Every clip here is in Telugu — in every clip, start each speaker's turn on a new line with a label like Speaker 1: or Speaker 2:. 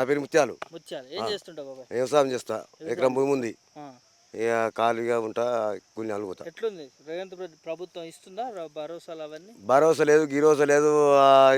Speaker 1: నా పేరు ముత్యాలు.
Speaker 2: ముత్యాలు. ఏం చేస్తుంటావు బాబాయ్?
Speaker 1: వ్యవసాయం చేస్తా. ఎకరం భూమి ఉంది. ఇక ఖాళీగా ఉంటా కూలి పోతా.
Speaker 2: ఎట్లుంది? రేవంత్ ప్ర- ప్రభుత్వం ఇస్తుందా? ర- భరోసాలు అవన్నీ?
Speaker 1: భరోసా లేదు గిరోసా లేదు.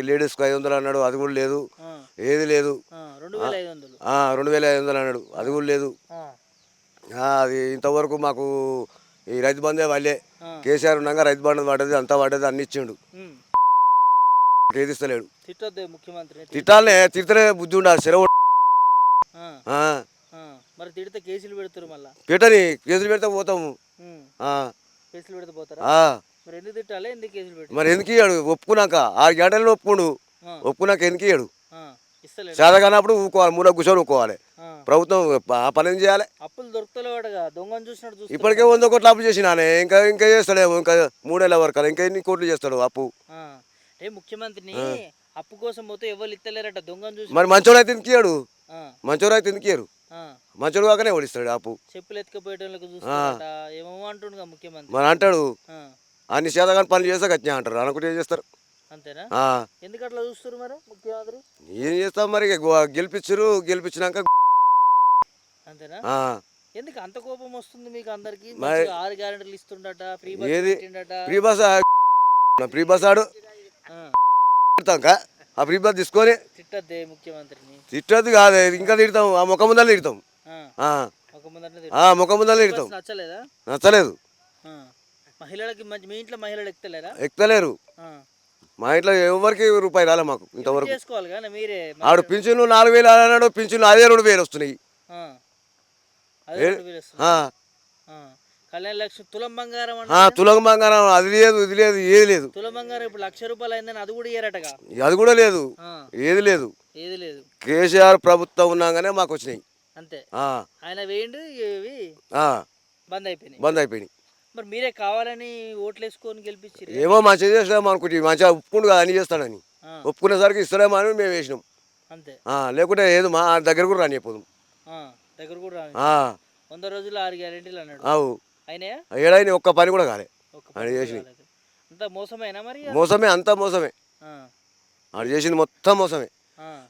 Speaker 1: లేడీస్కి ఐదు వందలు అన్నాడు అది కూడా లేదు. ఏది లేదు.
Speaker 2: రెండు వేల ఐదు వందలు.
Speaker 1: ఆ, రెండు వేల ఐదు వందలు అన్నాడు అది కూడా లేదు. అది ఇంతవరకు మాకు ఈ రైతు బందే వాళ్ళే. కేసీఆర్ ఉండగా రైతు బంధు పడ్డది అంతా పడ్డది అన్ని ఇచ్చిండు.
Speaker 2: ఉమ్.
Speaker 1: ఏది ఇస్తలేడు
Speaker 2: తిట్టొద్దే ముఖ్యమంత్రిని
Speaker 1: తిట్టాలనే తిడితేనే బుద్ధి ఉండాలి సెలవు
Speaker 2: ఆ,
Speaker 1: ఆ,
Speaker 2: ఆ. మరి తిడితే కేసులు పెడతారు మళ్ళా?
Speaker 1: పెట్టని కేసులు పెడితే పోతాము
Speaker 2: ఉమ్.
Speaker 1: ఆ,
Speaker 2: కేసులు పెడితే పోతారా?
Speaker 1: ఆ.
Speaker 2: మరి ఎందుకు తిట్టాలి? ఎందుకు కేసులు పెట్టి
Speaker 1: మరి ఎందుకు ఇయ్యాడు? ఒప్పుకున్నాక ఆరు గంటల్లో ఒప్పుకుండు. ఒప్పుకున్నాక ఎందుకు ఇయ్యాడు?
Speaker 2: ఆ. ఇస్తలేడు?
Speaker 1: చేత కానప్పుడు ఊకోవాలి మూల కూర్చొని ఊకోవాలి
Speaker 2: ఆ.
Speaker 1: ప్రభుత్వం ఆ పని ఏం చేయాలి?
Speaker 2: అప్పులు దొరుకుతలేవాడుగా. దొంగను చూసినట్టు చూస్తాడు
Speaker 1: ఇప్పటికే వంద కోట్లు అప్పు చేసినానే. ఇంకా ఇంకా చేస్తాడేమో ఇంకా మూడేళ్ళ వరకు ఇంకా ఎన్ని కోట్లు చేస్తాడు అప్పు?
Speaker 2: ఆ. అంటే ముఖ్యమంత్రిని అప్పు కోసం పోతే ఎవరు ఇస్తలేరట? దొంగను చూసి
Speaker 1: మరి మంచోడు అయితే
Speaker 2: ఆ.
Speaker 1: మంచోడు అయితే
Speaker 2: ఆ.
Speaker 1: మంచోడు కాకనే ఓడిస్తాడు అప్పు?
Speaker 2: చెప్పులు ఎత్తుకపోయేటోళ్ళకి చూస్తారట ఏమో అంటుండగా ముఖ్యమంత్రి.
Speaker 1: మరి అంటాడు?
Speaker 2: ఆ.
Speaker 1: అన్ని చేతగాని పనులు చేస్తే గట్టిగా అంటారు. అనుకుంటే ఏం చేస్తారు.
Speaker 2: అంతేనా? ఎందుకు అట్లా చూస్తారు మరి ముఖ్యమంత్రి?
Speaker 1: ఏం చేస్తాం మరి? గెలిపించరు గెలిపించినాక
Speaker 2: అంతేనా? ఎందుకు అంత కోపం వస్తుంది మీకు అందరికి? ఆరు గ్యారెంటీలు ఇస్తుండట free bus
Speaker 1: free bus free bus ఆడు. తిడతాంక? ఆ ఫ్రీ బస్ తీసుకొని
Speaker 2: తిట్టద్దే ముఖ్యమంత్రిని.
Speaker 1: తిట్టదు కాదు ఇంకా తిడతాం. ఆ ముఖం ముందర తిడతాం. ముఖం ముందర. తిడతాం.
Speaker 2: నచ్చలేదా?
Speaker 1: నచ్చలేదు.
Speaker 2: మహిళలకి మీ ఇంట్లో మహిళలు ఎక్కలేరా
Speaker 1: ఎక్కలేరు. మా ఇంట్లో ఎవరికి రూపాయి రాలే మాకు ఇంతవరకు. ఆడు పింఛన్లు నాలుగు వేలు అన్నాడు పింఛన్లు అదే రెండు వేలు వస్తున్నాయి
Speaker 2: ఆ. అదే
Speaker 1: ఏ-
Speaker 2: రెండు వేలు వస్తుంది.
Speaker 1: ఆ,
Speaker 2: ఆ. కళ్యాణ లక్ష్మి తులం బంగారం
Speaker 1: ఆ, తులం బంగారం అది లేదు ఇది లేదు ఏది లేదు.
Speaker 2: తులం బంగారం ఇప్పుడు లక్ష రూపాయలు అయిందని అది కూడా ఇయ్యారటగా?
Speaker 1: అది కూడా లేదు
Speaker 2: ఆ.
Speaker 1: ఏది లేదు.
Speaker 2: ఏది లేదు.
Speaker 1: కేసీఆర్ ప్రభుత్వం ఉన్నాగానే మాకు వచ్చినాయి.
Speaker 2: అంతే.
Speaker 1: ఆ,
Speaker 2: ఆయన వేయండి ఇవి
Speaker 1: ఆ,
Speaker 2: బంద్ అయిపోయినాయి.
Speaker 1: బంద్ అయిపోయినాయి.
Speaker 2: మరి మీరే కావాలని ఓట్లు వేసుకొని గెలిపించారు
Speaker 1: ఏమో మంచిగా చేసినాం అనుకుంటే మంచిగా ఒప్పుకుండు కదా అని చేస్తాడని. ఒప్పుకునేసరికి ఇస్తారేమో అని మేము వేసినాం.
Speaker 2: అంతే.
Speaker 1: ఆ, లేకుంటే ఏదో మా దగ్గర కూడా రానిపోదు
Speaker 2: ఆ. దగ్గర కూడా రాని వంద రోజులు ఆరు గ్యారెంటీలు అన్నాడు.
Speaker 1: అవు. ఏడైనా ఒక్క పని కూడా కాలే.
Speaker 2: కూడా
Speaker 1: చేసి. మోసమే అంతా మోసమే. ఆడు చేసింది మొత్తం మోసమే.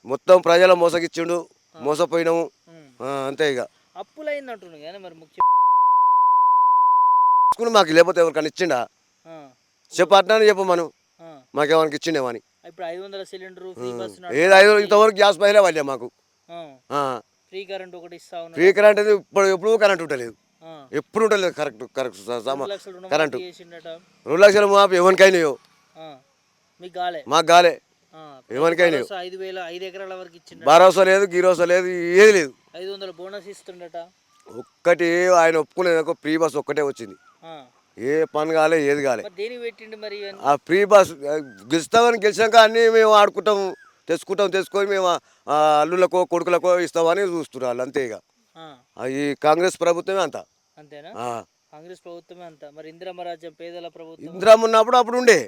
Speaker 1: మొత్తం ప్రజల మోసగిచ్చిండు మోసపోయినాము. అంతే ఇక
Speaker 2: అప్పులు అయిందంటుండు కానీ మరి ముఖ్య
Speaker 1: తీసుకుని మాకు లేకపోతే ఎవరికైనా ఇచ్చిండా. చెప్పు అట్లా చెప్పు మనం.
Speaker 2: ఆ.
Speaker 1: మాకేమైనా ఇచ్చిండేమని ఏది ఐదు ఇంతవరకు గ్యాస్ పైలే వాళ్ళే మాకు.
Speaker 2: ఫ్రీ కరెంట్
Speaker 1: ఇప్పుడు ఎప్పుడు కరెంట్ ఉంటలేదు.
Speaker 2: ఆ.
Speaker 1: ఎప్పుడు ఉంటలేదు కరెక్ట్ కరెక్ట్. కరెంటు. రెండు లక్షల మాపు ఎవరికైనాయో.
Speaker 2: మీకు గాలే.
Speaker 1: ఎవరికైనా
Speaker 2: భరోసా ఐదు వేల ఐదు ఎకరాల వరకు ఇచ్చిండ
Speaker 1: భరోసా లేదు గిరోసా లేదు ఏది లేదు.
Speaker 2: ఐదు వందల బోనస్ ఇస్తుండట.
Speaker 1: ఒక్కటి ఆయన ఒప్పుకునేందుకు ఫ్రీ బస్ ఒక్కటే వచ్చింది. ఏ పని కాలే ఏది కాలే.
Speaker 2: పెట్టిండు మరి
Speaker 1: ఆ ఫ్రీ బస్ గెలుస్తామని గెలిచాక అన్నీ మేము ఆడుకుంటాం తెచ్చుకుంటాం తెచ్చుకొని మేము అల్లులకో కొడుకులకో ఇస్తామని చూస్తున్నారు అంతే ఇక. ఈ కాంగ్రెస్ ప్రభుత్వమే అంత.
Speaker 2: అంతేనా
Speaker 1: ఆ.
Speaker 2: కాంగ్రెస్ ప్రభుత్వమే అంత మరి పేదల ప్రభుత్వం
Speaker 1: ఇందిరామ్ ఉన్నప్పుడు అప్పుడు ఉండే.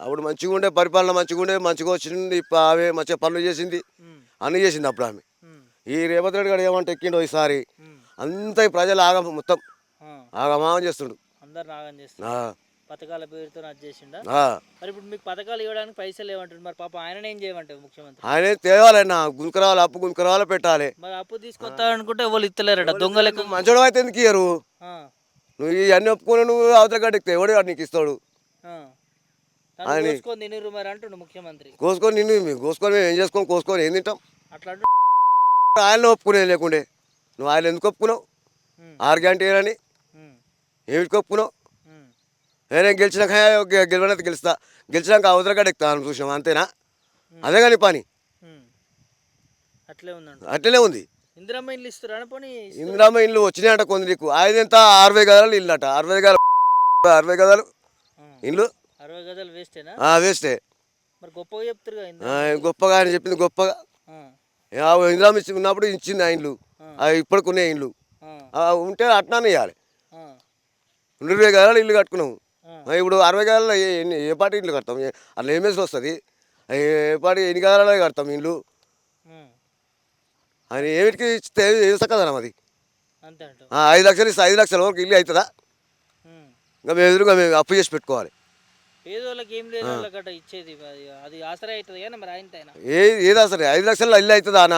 Speaker 1: అప్పుడు మంచిగా ఉండే పరిపాలన మంచిగా ఉండే మంచిగా వచ్చింది ఆమె మంచిగా పనులు చేసింది. అన్నీ చేసింది అప్పుడు ఆమె. ఈ రేవంత్ రెడ్డి గారు ఏమంటే ఎక్కిండో ఈసారి. అంతా ప్రజలు ఆగం మొత్తం. ఆగమాగం చేస్తుండు
Speaker 2: అందరు చేస్తారు పథకాల పేరుతో అది చేసిండా?
Speaker 1: ఆ.
Speaker 2: మరి ఇప్పుడు మీకు పథకాలు ఇవ్వడానికి పైసలు మరి పాప ఆయన ఏం చేయమంటారు ముఖ్యమంత్రి?
Speaker 1: ఆయనే తేవాలన్నా గుంకరావాలి అప్పు గుంకరావాలి పెట్టాలి.
Speaker 2: మరి అప్పు తీసుకొస్తా అనుకుంటే వాళ్ళు ఇస్తలేరట దొంగలకు
Speaker 1: మంచోడు అయితే ఎందుకు ఇయ్యరు. నువ్వు ఇవన్నీ ఒప్పుకొని నువ్వు అవతల గడికి ఎవడు వాడు నీకు ఇస్తాడు.
Speaker 2: కోసుకొని తినరు మరి అంటుండు ముఖ్యమంత్రి.
Speaker 1: కోసుకొని నిన్ను మేము. కోసుకొని మేము ఏం చేసుకొని కోసుకొని ఏం తింటాం?
Speaker 2: అట్లా అంటు
Speaker 1: ఆయన ఒప్పుకునేది లేకుండే. నువ్వు ఆయన ఎందుకు ఒప్పుకున్నావు. ఆరు గంట అని
Speaker 2: ఉమ్.
Speaker 1: ఏమిటికి ఒప్పుకున్నావు. నేనే గెలిచినాక గెలవనైతే గెలుస్తా. గెలిచినాక అవతల గడ ఎక్కుతాను చూసినాం అంతేనా? అదే కానీ పని.
Speaker 2: అట్లే
Speaker 1: అట్లనే ఉంది.
Speaker 2: ఇందిరమ్మ ఇల్లు ఇస్తారా అని పోనీ
Speaker 1: ఇందిరామ ఇల్లు వచ్చినాయంట కొంది నీకు ఆయన ఎంత అరవై గదాలు ఇల్లు అట అరవై గదాలు అరవై గదాలు. ఇల్లు.
Speaker 2: అరవై వేస్టేనా?
Speaker 1: వేస్టే.
Speaker 2: మరి గొప్పగా చెప్తారు ఇందిరమ్మ
Speaker 1: ఆయన చెప్పింది గొప్పగా.
Speaker 2: ఆ.
Speaker 1: ఆ, ఇందిరామ ఇచ్చి ఉన్నప్పుడు ఇచ్చింది ఆ ఇండ్లు
Speaker 2: ఆ.
Speaker 1: ఆ, ఇప్పటికి ఉన్నాయి ఇండ్లు ఉంటే అట్నానే ఇవ్వాలి. ఇరవై గదాలు ఇల్లు కట్టుకున్నాము. ఇప్పుడు అరవై గదాలు ఏ పాటి ఇల్లు కడతాం? అట్లా ఏమేసి వస్తుంది? ఏ పాటి ఎన్ని గదాలలో కడతాం ఇల్లు
Speaker 2: ఉమ్.
Speaker 1: ఆయన ఏమిటికి ఇస్తే ఏం సక్కదనం అది? ఐదు లక్షలు ఇస్తే ఐదు లక్షల వరకు ఇల్లు అవుతుందా. ఇంకా మేము ఎదురుగా మేము అప్పు చేసి పెట్టుకోవాలి.
Speaker 2: ఆసరా
Speaker 1: ఏదా సరే ఐదు లక్షల ఇల్లు అవుతుందా అన్న?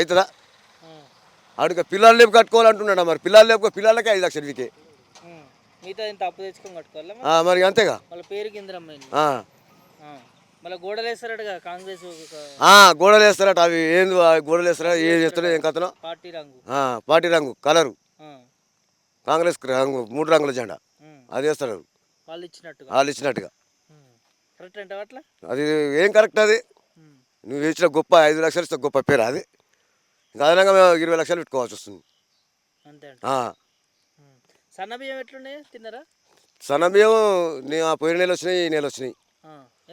Speaker 1: అవుతుందా? ఆడికి పిల్లలు లేపు కట్టుకోవాలంటున్నాడు మరి? పిల్లలు లేపు పిల్లలకి ఐదు లక్షలు వీకే.
Speaker 2: మిగతా ఇంత అప్పు తెచ్చుకొని కట్టుకోవాలా మరి?
Speaker 1: ఆ, మరి అంతేగా. ఆ.
Speaker 2: మళ్ళీ గోడలు కాంగ్రెస్ ఒక
Speaker 1: ఆ, గోడలు వేస్తారట అవి ఏంది ఆ గోడలు వేస్తారా ఏం చేస్తారో ఏం కథనో
Speaker 2: పార్టీ రంగు
Speaker 1: ఆ, పార్టీ రంగు కలరు
Speaker 2: ఆ.
Speaker 1: కాంగ్రెస్ రంగు మూడు రంగుల జెండా
Speaker 2: ఉమ్.
Speaker 1: అది వేస్తారు
Speaker 2: వాళ్ళు ఇచ్చినట్టుగా
Speaker 1: వాళ్ళు ఇచ్చినట్టుగా
Speaker 2: ఉమ్. కరెక్ట్ అంటావా అట్లా
Speaker 1: అది ఏం కరెక్ట్ అది
Speaker 2: ఉమ్.
Speaker 1: నువ్వు ఇచ్చిన గొప్ప ఐదు లక్షలు ఇస్తే గొప్ప పేరు అది ఇంకా అదనంగా మేము ఇరవై లక్షలు పెట్టుకోవాల్సి వస్తుంది
Speaker 2: అంతే అంట
Speaker 1: ఆ.
Speaker 2: ఉమ్. సన్న బియ్యం ఎట్లున్నాయి? తిన్నారా?
Speaker 1: సన్న బియ్యం నీ- ఆ పోయిన నెల వచ్చినాయి ఈ నెల వచ్చినాయి.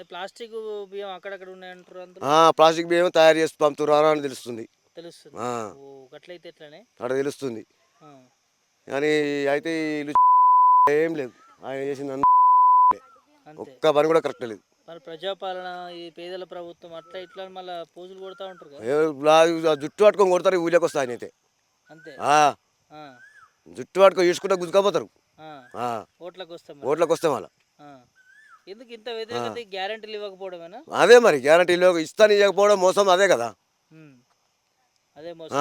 Speaker 2: ప్లాస్టిక్ బియ్యం అక్కడక్కడ ఉన్నాయంటారు
Speaker 1: ప్లాస్టిక్ బియ్యం తయారు చేసి పంపుతున్నారు అని తెలుస్తుంది.
Speaker 2: తెలుస్తుంది. గట్లయితే ఎట్లనే?
Speaker 1: అక్కడ తెలుస్తుంది. కానీ అయితే వీళ్ళు ఏం లేదు. ఆయన అంతే. ఒక్క పని కూడా కరెక్ట్ లేదు.
Speaker 2: మరి ప్రజాపాలన ఈ పేదల ప్రభుత్వం అట్లా ఇట్లా మళ్ళీ పోజులు కొడతా ఉంటారు
Speaker 1: జుట్టు పట్టుకొని కొడతారు ఊళ్ళోకి వస్తా ఆయన అయితే.
Speaker 2: అంతే.
Speaker 1: జుట్టు గుంజుకపోతారు
Speaker 2: ఆ.
Speaker 1: ఆ,
Speaker 2: ఓట్లకు వస్తాం.
Speaker 1: ఓట్లోకి వస్తే
Speaker 2: ఆ. ఎందుకు ఇంత వ్యతిరేకత గ్యారంటీలు ఇవ్వకపోవడమేనా?
Speaker 1: అదే మరి గ్యారంటీలో ఇస్తాను ఇవ్వకపోవడం మోసం అదే కదా.
Speaker 2: అదే మోసం.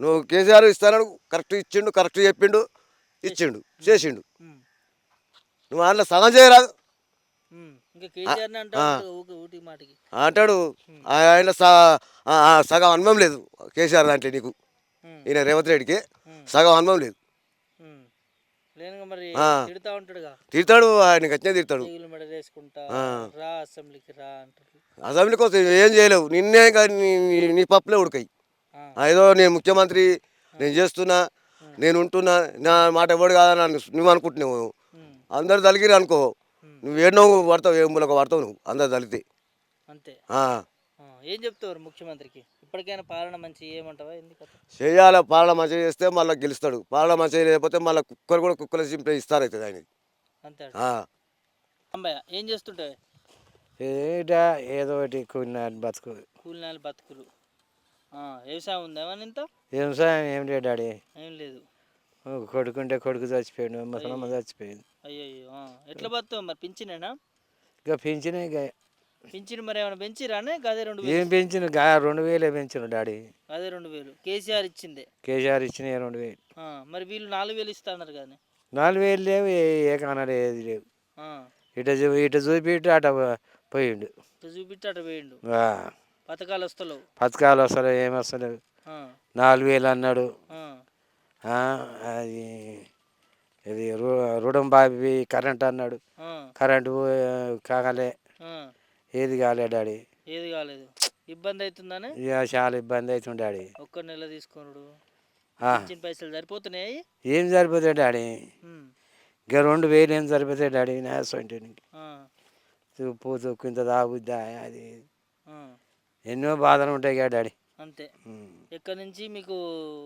Speaker 1: నువ్వు కేసీఆర్ ఇస్తాను కరెక్ట్ ఇచ్చిండు కరెక్ట్ చెప్పిండు ఇచ్చిండు చేసిండు. నువ్వు అందులో సగం చేయరాదు. అంటాడు. ఆయన సగం అనుభవం లేదు కేసీఆర్ దాంట్లో నీకు. ఈయన రేవంత్ రెడ్డికి. సగం అనుభవం లేదు
Speaker 2: ఉమ్. లేనుగా మరి
Speaker 1: ఆ.
Speaker 2: తిడతా ఉంటాడుగా
Speaker 1: తిడతాడు ఆయనకి వచ్చినా తిడతాడు. అసెంబ్లీ కోసం ఏం చేయలేవు. నిన్నే కానీ నీ- పప్పులే ఉడకాయి. ఏదో నేను ముఖ్యమంత్రి నేను చేస్తున్నా నేను ఉంటున్నా నా మాట ఎవడు కాదని నువ్వు అనుకుంటున్నావు. అందరు తలిగిరి అనుకో. నువ్వు ఏడనో పడతావు ఏ మూలకు పడతావు నువ్వు అందరు తలిగితే
Speaker 2: అంతే. ఏం చెప్తారు ముఖ్యమంత్రికి? ఇప్పటికైనా పాలన మంచి ఏమంటావా? ఎందుకు
Speaker 1: చేయాలి పాలన మంచిగా చేస్తే మళ్ళీ గెలుస్తాడు. పాలన మంచిగా లేకపోతే మళ్ళీ కుక్కర్ కూడా కుక్కల సింపే ఇస్తారు అవుతుంది ఆయన
Speaker 2: అంతే. అంబయ్య ఏం చేస్తుంటావు?
Speaker 3: ఏటా ఏదో ఒకటి కూలిన బతుకు
Speaker 2: కూలినాలు బతుకులు. ఆ, వ్యవసాయం ఉందా ఏమన్నా ఇంత?
Speaker 3: వ్యవసాయం ఏం లేదు డాడీ.
Speaker 2: ఏం లేదు.
Speaker 3: ఒక కొడుకుంటే కొడుకు చచ్చిపోయాడు ముసలమ్మ చచ్చిపోయింది.
Speaker 2: అయ్యో ఎట్లా బతావు మరి? పింఛనేనా?
Speaker 3: ఇక పెంచిన ఇక
Speaker 2: పింఛన్ మరి ఏమైనా పెంచిరానే గదే రెండు వేలు.
Speaker 3: ఏం పెంచిన రెండు వేలే పెంచిన డాడీ.
Speaker 2: అదే రెండు వేలు. కేసీఆర్ ఇచ్చిందే.
Speaker 3: కేసీఆర్ ఇచ్చిన రెండు వేలు.
Speaker 2: మరి వీళ్ళు నాలుగు వేలు ఇస్తా అన్నారు కానీ
Speaker 3: నాలుగు వేలు లేవు ఏ- కానాడు ఏది లేవు. ఇట ఇట చూపి ఇటు అట పోయిండు.
Speaker 2: చూపిస్తే అటు వేయండు
Speaker 3: ఆ,
Speaker 2: పథకాలు వస్తలేవు.
Speaker 3: పథకాలు వస్తలేవు ఏమి వస్తలేవు. నాలుగు వేలు అన్నాడు. అది ఇది రుణం బాబి కరెంట్ అన్నాడు. కరెంటు కాగలే. ఏది కాలే డాడీ.
Speaker 2: ఏది కాలేదు. ఇబ్బంది అవుతుందని?
Speaker 3: ఇక చాలా ఇబ్బంది అవుతుంది డాడీ.
Speaker 2: ఒక్క నెల తీసుకొనుడు.
Speaker 3: ఆ,
Speaker 2: పైసలు సరిపోతున్నాయి
Speaker 3: ఏం సరిపోతాయి డాడీ? ఇక రెండు వేలు ఏం సరిపోతాయి డాడీ? నేసంటే
Speaker 2: ఆ,
Speaker 3: ఉప్పు తొక్కు ఇంత తాగుద్దా? అది. ఎన్నో బాధలు ఉంటాయి కదా డాడీ.
Speaker 2: అంతే.
Speaker 3: ఉమ్.
Speaker 2: ఎక్కడి నుంచి మీకు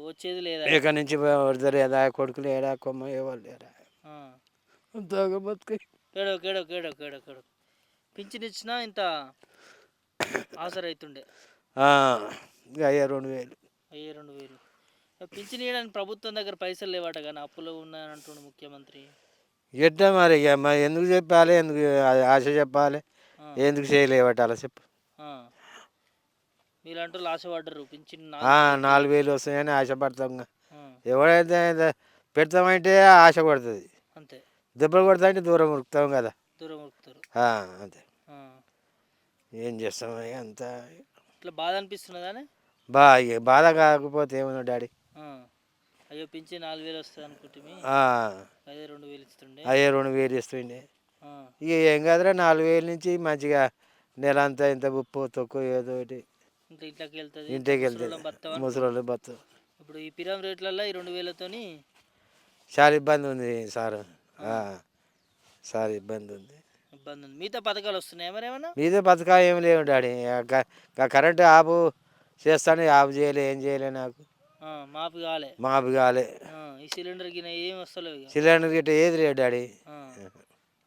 Speaker 2: వచ్చేది లేదా?
Speaker 3: ఇక నుంచి వరద లేదా? కొడుకులు ఏడా కొమ్మ ఎవరు లేరా?
Speaker 2: ఆ.
Speaker 3: అంతగా బతుకు.
Speaker 2: కేడో కేడో కేడో కేడో కేడో. పింఛన్ ఇచ్చినా ఇంత ఆసర అవుతుండే
Speaker 3: అయ్యా రెండు వేలు.
Speaker 2: అయ్యే రెండు వేలు. పింఛన్ ఇవ్వడానికి ప్రభుత్వం దగ్గర పైసలు లేవట కానీ అప్పులో ఉన్నాయంటుండు ముఖ్యమంత్రి.
Speaker 3: ఎట్టా మరి ఇక మరి ఎందుకు చెప్పాలి? ఎందుకు ఆశ చెప్పాలి? ఎందుకు చేయలేవట అలా చెప్పు.
Speaker 2: మీలాంటి వాళ్ళు ఆశపడ్డరు పింఛన్
Speaker 3: నాలుగు వేలు వస్తాయని ఆశపడతాం ఎవడైతే పెడతామంటే ఆశ పడుతుంది
Speaker 2: అంతే.
Speaker 3: దెబ్బలు కొడతా అంటే దూరం ఉరుకుతాం కదా.
Speaker 2: దూరం ఉరుకుతారు.
Speaker 3: అంతే
Speaker 2: ఆ.
Speaker 3: ఏం చేస్తాం అంత?
Speaker 2: ఇట్లా బాధ అనిపిస్తున్నదానే
Speaker 3: బా బాధ కాకపోతే ఏమన్నా డాడీ.
Speaker 2: అయ్యో పింఛన్ నాలుగు వేలు వస్తుంది అనుకుంటే
Speaker 3: ఆ,
Speaker 2: అదే రెండు వేలు ఇస్తుండే.
Speaker 3: అయ్యే రెండు వేలు ఇస్తుండే. ఇక ఏం కాదురా నాలుగు వేల నుంచి మంచిగా నెల అంతా ఇంత ఉప్పు తక్కువ ఏదో ఒకటి
Speaker 2: ఇంట్లోకి వెళ్తుంది.
Speaker 3: ఇంటికి
Speaker 2: ముసలోళ్ళం
Speaker 3: వెళ్తే
Speaker 2: బతామని
Speaker 3: ముసలి బతు
Speaker 2: ఇప్పుడు ఈ పిరం రేట్లలో ఈ రెండు వేలతోని
Speaker 3: చాలా ఇబ్బంది ఉంది సార్. చాలా ఇబ్బంది ఉంది.
Speaker 2: ఇబ్బంది ఉంది. మిగతా పథకాలు వస్తున్నాయి ఏమన్నా?
Speaker 3: మీద బతకా ఏం లేవు డాడీ. కరెంటు ఆపు చేస్తాను ఆపు చేయలే ఏం చేయలే నాకు.
Speaker 2: మాపు కాలే.
Speaker 3: మాపు కాలే.
Speaker 2: ఈ సిలిండర్ గిన ఏం వస్తలేవు
Speaker 3: సిలిండర్ గిట్ట ఏది లేదు డాడీ.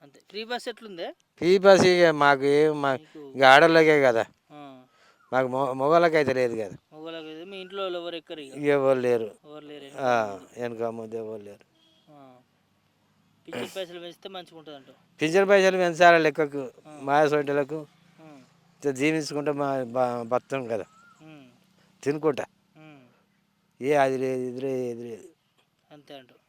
Speaker 2: అంతే. ఫ్రీ బస్ ఎట్లుందే?
Speaker 3: ఫీ బస్ ఇక మాకు ఏం మా ఇక ఆడోళ్ళకే కదా. మాకు మొగోళ్ళకి అయితే లేదు కదా.
Speaker 2: మగవాళ్ళకి అయితే మీ ఇంట్లో ఎవరు ఎక్కరు
Speaker 3: ఎవరు లేరు.
Speaker 2: ఎవరు లేరు?
Speaker 3: ఆ, వెనక ముందు ఎవరు లేరు.
Speaker 2: పిచ్చి పైసలు పెంచితే మంచిగా ఉంటుంది అంట
Speaker 3: పింఛన్ పైసలు పెంచాలి లెక్కకు మా సొంటలకు జీవించుకుంటే మా బ- బతాం కదా. తినుకుంటా. ఏ అది లేదు ఇది లేదు ఇది లేదు.
Speaker 2: అంతే అంటారు